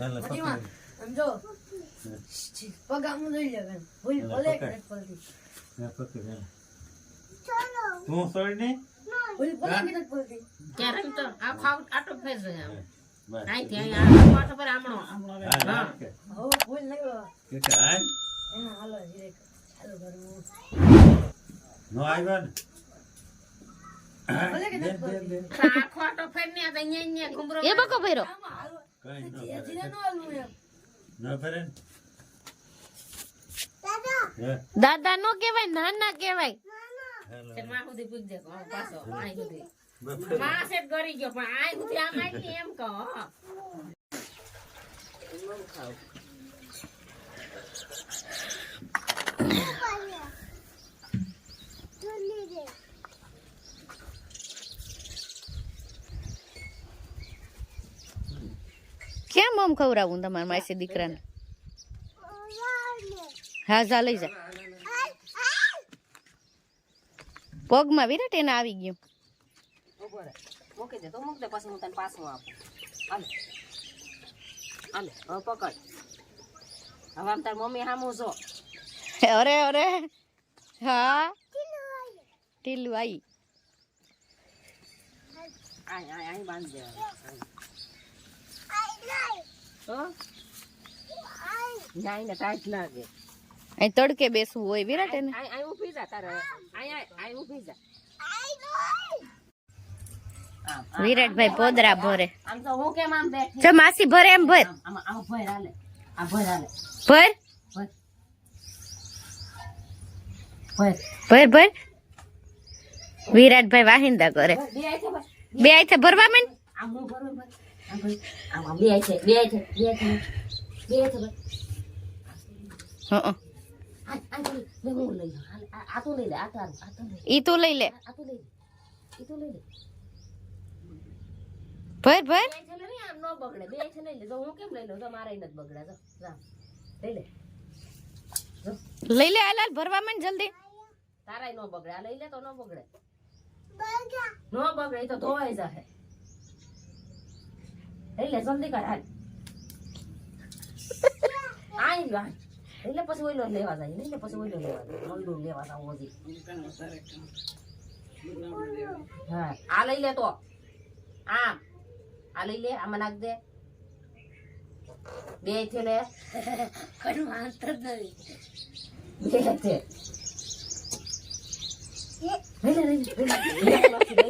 હાલે, મોટીમાં, પકડ. આમ જો. પગ આમ લઈ લે ભૂલ ભલે પકડ. કડક પકડ, હાલે. તું ને ભૂલ ભલે તો આ ખાવ આટો ફેર આ પર આમણો. હા. ભૂલ નહીં કે એના હાલો નો આવ્યો ને? ભલે કડક બેન, બેન, પલટી બેન. પણ આખો આટો ફેર ને આ અહીંયા અહીંયા ઘૂમરો એ બકો કઈ નો એમ. ફરે દાદા. નો કેવાય નાના કેવાય હાલો. છે માં સુધી પૂછજે કહો પાછો અહીં સુધી બપોરે. માં સેટ ગરી ગયો પણ આય આમ મમ ખવડાવું તમારા માસી દીકરાને? હા જા લઈ જા. પગમાં વિરાટ એને આવી ગયું. મૂકી દે તો મૂક દે પછી હું તને પાછું આપું. હાલે. હાલે હવે પકડ. હવે આમ તાર મમ્મી હામું જો. અરે અરે. હા. ટીલું આવી આય આય આય બાંધ દે અહીં તડકે બેસવું હોય વિરાટ એને આય આય ઊભી જા તારે આય આય આય ઊભી જા આમ, આમ, વિરાટભાઈ પોદરા ભરે આમ તો હું કેમ આમ બેઠી જો માસી ભરે એમ ભર આમ આમ આમ ભર હાલે આ ભર હાલે ભર ભર ભર ભર ભર વિરાટભાઈ વાહિંદા કરે ભર બે આય છે ભર બે આઈથે ભરવા માંડ આમ બે છે બે છે બે છે બે છે હં ઈ તો લઈ લે. આ તો લઈ લે ઈ તો લઈ લે ભર ભર. બે છે ને આમ નો બગડે બે છે લઈ લે તો હું કેમ લઈ લઉં તો મારે નથી બગડે તો લઈ લે લઈ લે હાલ, ભરવા માં જલ્દી. તારાય નો બગડે લઈ લે તો નો બગડે. નો બગડે તો ધોવાઈ જાહે. લઈ લે જલ્દી કર હાલ આઈ લો આઈ. લઈ લે પછી ઓઈલો લેવા જાય. લઈ લે પછી ઓઈલો લેવા જાય. ઓઈલો લેવા જાવ હજી. હા. આ લઈ લે તો. આમ. આ લઈ લે આમાં નાખ દે. બે છે લે કડું આંતર નથી બે છે. લે લે લઈ લે.